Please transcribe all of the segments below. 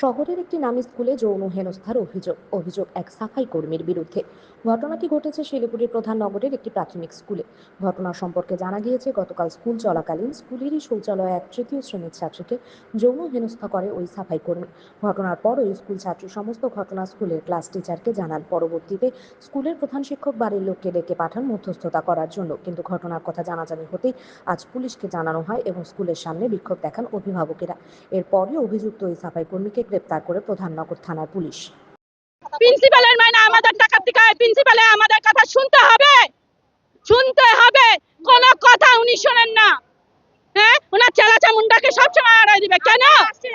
শহরের একটি নামী স্কুলে যৌন হেনস্থার অভিযোগ অভিযোগ এক সাফাই কর্মীর বিরুদ্ধে। ঘটনাটি ঘটেছে শিলিগুড়ির প্রধান নগরের একটি প্রাথমিক স্কুলে। ঘটনা সম্পর্কে জানা গিয়েছে, গতকাল স্কুল চলাকালীন স্কুলেরই শৌচালয়ে এক তৃতীয় শ্রেণির ছাত্রীকে যৌন হেনস্থা করে ওই সাফাই কর্মী। ঘটনার পর ওই স্কুল ছাত্রী সমস্ত ঘটনা স্কুলের ক্লাস টিচারকে জানান। পরবর্তীতে স্কুলের প্রধান শিক্ষক বাড়ির লোককে ডেকে পাঠান মধ্যস্থতা করার জন্য। কিন্তু ঘটনার কথা জানাজানি হতেই আজ পুলিশকে জানানো হয় এবং স্কুলের সামনে বিক্ষোভ দেখান অভিভাবকেরা। এরপরই অভিযুক্ত ওই সাফাই কর্মীকে গ্রেপ্তার করে প্রধাননগর থানার পুলিশ। প্রিন্সিপালের মাইনে আমাদের টাকা থেকে প্রিন্সিপালে আমাদের কথা শুনতে হবে। শুনতে হবে। কোন কথা উনি শোনেন না। হ্যাঁ? ওনার চেলা চামুন্ডাকে সবসময় আড়াই দিবে। কেন?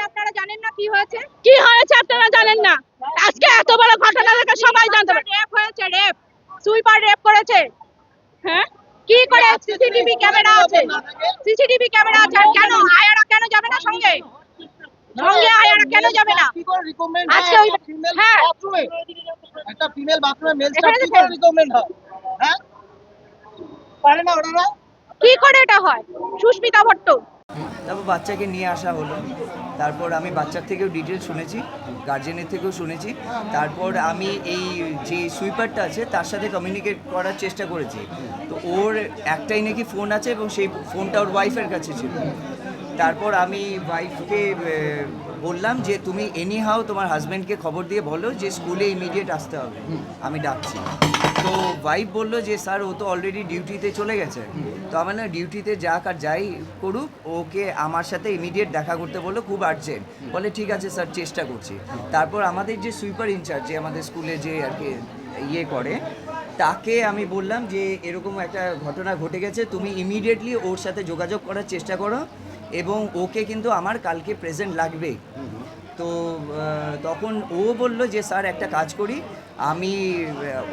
আপনারা জানেন না কি হয়েছে? কি হয়েছে আপনারা জানেন না। আজকে এত বড় ঘটনা দেখে সবাই জানতে পারে। রেপ হয়েছে রেপ সুইপার রেপ করেছে। হ্যাঁ? কি করে? সিসিটিভি ক্যামেরা আছে। সিসিটিভি ক্যামেরা আছে। কেন? আয়ারা কেন যাবে না সঙ্গে? সঙ্গে আয়ারা কেন যাবে না? কি করে রিকমেন্ড আজকে ওই- ফিমেল হ্যাঁ। বাথরুমে একটা ফিমেল বাথরুমে মেল স্টাফ কি করে রিকমেন্ড হয় হ্যাঁ? পারে না ওনারা? কি করে এটা হয়? সুস্মিতা ভট্ট। তারপর বাচ্চাকে নিয়ে আসা হলো। তারপর আমি বাচ্চার থেকেও ডিটেল শুনেছি গার্জেনের থেকেও শুনেছি। তারপর আমি এই যে সুইপারটা আছে তার সাথে কমিউনিকেট করার চেষ্টা করেছি। তো ওর একটাই নাকি ফোন আছে এবং সেই ফোনটা ওর ওয়াইফের কাছে ছিল। তারপর আমি ওয়াইফকে বললাম যে তুমি এনি হাও তোমার হাজব্যান্ডকে খবর দিয়ে বলো যে স্কুলে ইমিডিয়েট আসতে হবে। আমি ডাকছি। তো ওয়াইফ বলল যে স্যার ও তো অলরেডি ডিউটিতে চলে গেছে। তো আমার না ডিউটিতে যাক আর যাই করুক ওকে আমার সাথে ইমিডিয়েট দেখা করতে বলল খুব আর্জেন্ট বলে ঠিক আছে স্যার চেষ্টা করছি। তারপর আমাদের যে সুইপার ইনচার্জ যে আমাদের স্কুলে যে আর কি ইয়ে করে তাকে আমি বললাম যে এরকম একটা ঘটনা ঘটে গেছে তুমি ইমিডিয়েটলি ওর সাথে যোগাযোগ করার চেষ্টা করো। এবং ওকে কিন্তু আমার কালকে প্রেজেন্ট লাগবে। তো তখন ও বলল যে, স্যার, একটা কাজ করি। আমি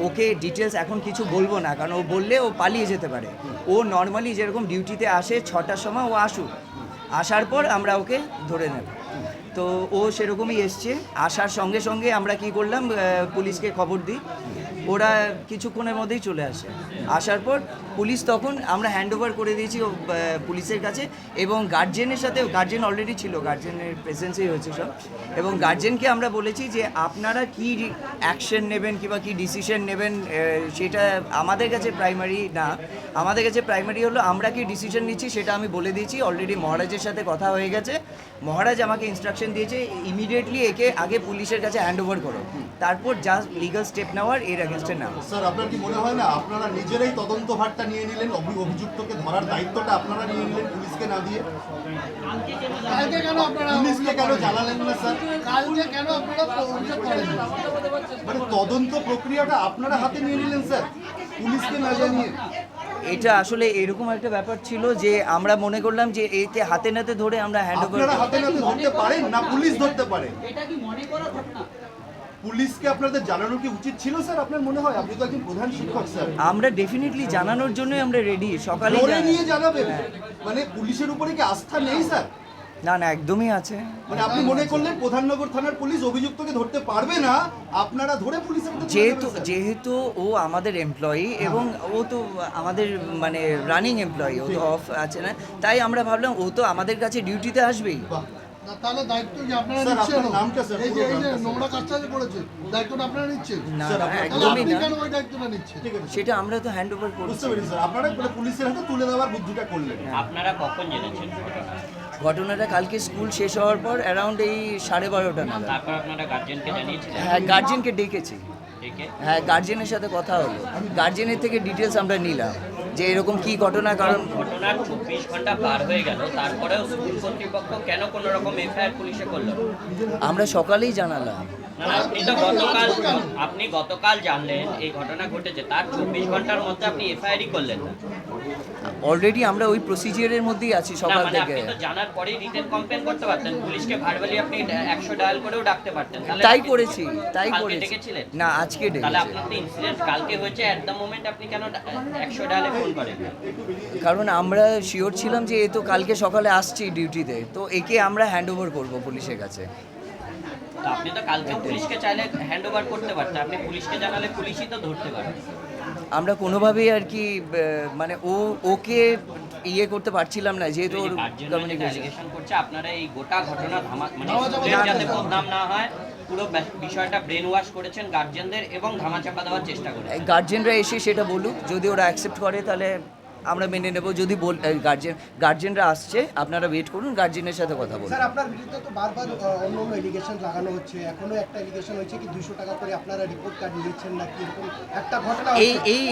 ওকে ডিটেলস এখন কিছু বলব না, কারণ ও বললে ও পালিয়ে যেতে পারে। ও নর্মালি যেরকম ডিউটিতে আসে, ছটার সময় ও আসুক। আসার পর আমরা ওকে ধরে নেব। তো ও সেরকমই এসছে। আসার সঙ্গে সঙ্গে আমরা কি করলাম পুলিশকে খবর দিই। ওরা কিছুক্ষণের মধ্যেই চলে আসে। আসার পর পুলিশ তখন আমরা হ্যান্ড ওভার করে দিয়েছি পুলিশের কাছে এবং গার্জেনের সাথে গার্জেন অলরেডি ছিল গার্জেনের প্রেজেন্সেই হয়েছে সব। এবং গার্জেনকে আমরা বলেছি যে আপনারা কি অ্যাকশন নেবেন কিংবা কি ডিসিশন নেবেন সেটা আমাদের কাছে প্রাইমারি না। আমাদের কাছে প্রাইমারি হলো, আমরা কি ডিসিশন নিচ্ছি সেটা আমি বলে দিয়েছি। অলরেডি মহারাজের সাথে কথা হয়ে গেছে। মহারাজ আমাকে ইনস্ট্রাকশন দিয়েছে ইমিডিয়েটলি একে আগে পুলিশের কাছে হ্যান্ড ওভার করো। তারপর যা লিগাল স্টেপ নেওয়ার এর অ্যাগেনস্টে নাও স্যার আপনার কি মনে হয় না আপনারা নিজেরাই তদন্ত ভারটা নিয়ে নিলেন অভি- অভিযুক্তকে ধরার দায়িত্বটা আপনারা নিয়ে নিলেন পুলিশকে না দিয়ে? কালকে কেন আপনারা পুলিশকে কেন জানালেন না স্যার? কালকে কেন আপনারা অভিযোগ করেন? মানে তদন্ত প্রক্রিয়াটা আপনারা হাতে নিয়ে নিলেন স্যার। পুলিশকে না জানিয়ে। এটা আসলে এরকম একটা ব্যাপার ছিল যে আমরা মনে করলাম যে একে হাতে নাতে ধরে আমরা হ্যান্ড ওভার আপনারা হাতে নাতে ধরতে পারেন না পুলিশ ধরতে পারে? পুলিশকে আপনাদের জানানো কি উচিত ছিল স্যার? আপনার মনে হয়? আপনি তো একজন প্রধান শিক্ষক স্যার। আমরা ডেফিনেটলি জানানোর জন্যই আমরা রেডি সকালে ধরে নিয়ে জানাবেন মানে পুলিশের উপরে কি আস্থা নেই স্যার? না না একদমই আছে। মানে আপনি মনে করলেন প্রধাননগর থানার পুলিশ অভিযুক্তকে ধরতে পারবে না? আপনারা ধরে পুলিশের হাতে যেহেতু যেহেতু ও আমাদের এমপ্লয়ি এবং ও তো আমাদের মানে রানিং এমপ্লয়ি ও তো অফ আছে না। তাই আমরা ভাবলাম ও তো আমাদের কাছে ডিউটিতে আসবেই। তাহলে দায়িত্ব কি আপনারা নিচ্ছেন? আপনার নামটা স্যার, এই যে এই যে নোংরা কাজটা যে করেছে দায়িত্বটা আপনারা নিচ্ছেন? না স্যার, না, আপনার- তাহলে একদমই না। কেন ওই দায়িত্বটা নিচ্ছেন? ঠিক আছে। সেটা আমরা তো হ্যান্ড ওভার বুঝতে পেরেছি স্যার। আপনারা পুলিশের হাতে তুলে দেওয়ার বুদ্ধিটা করলেন। আপনারা কখন জেনেছেন? ঘটনাটা কালকে স্কুল শেষ হওয়ার পর অ্যারাউন্ড এই সাড়ে বারোটা নাগাদ। হ্যাঁ গার্জেনকে ডেকেছি। হ্যাঁ গার্জেনের সাথে কথা হলো। গার্জেনের থেকে ডিটেলস আমরা নিলাম যে এরকম কি ঘটনা কারণ ঘটনার চব্বিশ ঘণ্টা পার হয়ে গেল তারপরেও স্কুল কর্তৃপক্ষ কেন কোনো রকম এফআইআর পুলিশে করল আমরা সকালেই জানালাম। আপনি তো গতকাল আপনি গতকাল জানলেন এই ঘটনা ঘটেছে তার চব্বিশ ঘণ্টার মধ্যে আপনি এফআইআরই করলেন না। অলরেডি আমরা ওই প্রসিজিয়ারের মধ্যেই আছি সকাল মানে থেকে জানার পরেই রিটেন কমপ্লেন করতে পারতেন। পুলিশকে ভার্বালি আপনি একশো ডায়াল করেও ডাকতে পারতেন। তাই করেছি তাই করেছি। না আজকে তাহলে আপনার তো ইনসিডেন্ট কালকে হয়েছে দ্য মোমেন্ট আপনি কেন একশো ডায়ালে ফোন করেন? কারণ আমরা শিওর ছিলাম যে এ তো কালকে সকালে আসছি ডিউটিতে তো একে আমরা হ্যান্ড ওভার করব পুলিশের কাছে। আপনি তো কালকে পুলিশকে চাইলে হ্যান্ড ওভার করতে পারতেন। আপনি পুলিশকে জানালে পুলিশই তো ধরতে পারে আমরা কোনোভাবেই আর কি মানে ও ওকে ইয়ে করতে পারছিলাম না যেহেতু ওর কমিউনিকেশন করছে আপনারা এই গোটা ঘটনা ধামা মানে যাতে বদনাম না হয় পুরো বিষয়টা ব্রেন ওয়াশ করেছেন গার্জেনদের এবং ধামাচাপা দেওয়ার চেষ্টা করেছেন। গার্জেনরা এসে সেটা বলুক যদি ওরা অ্যাকসেপ্ট করে তাহলে আমরা মেনে নেব। যদি বল গার্জেন গার্জেনরা আসছে আপনারা ওয়েট করুন গার্জেনের সাথে কথা বলুন। স্যার আপনার বিরুদ্ধে তো বারবার অন্য অন্য এলিগেশন লাগানো হচ্ছে। এখনও একটা এলিগেশন হয়েছে কি দুশো টাকা করে আপনারা রিপোর্ট কার্ড নিয়েছেন নাকি এরকম একটা ঘটনা এই এই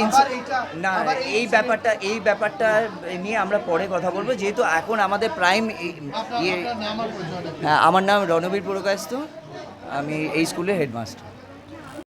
না এই ব্যাপারটা এই ব্যাপারটা নিয়ে আমরা পরে কথা বলব। যেহেতু এখন আমাদের প্রাইম ইয়ে? হ্যাঁ আমার নাম রণবীর পুরকাস্ত আমি এই স্কুলের হেডমাস্টার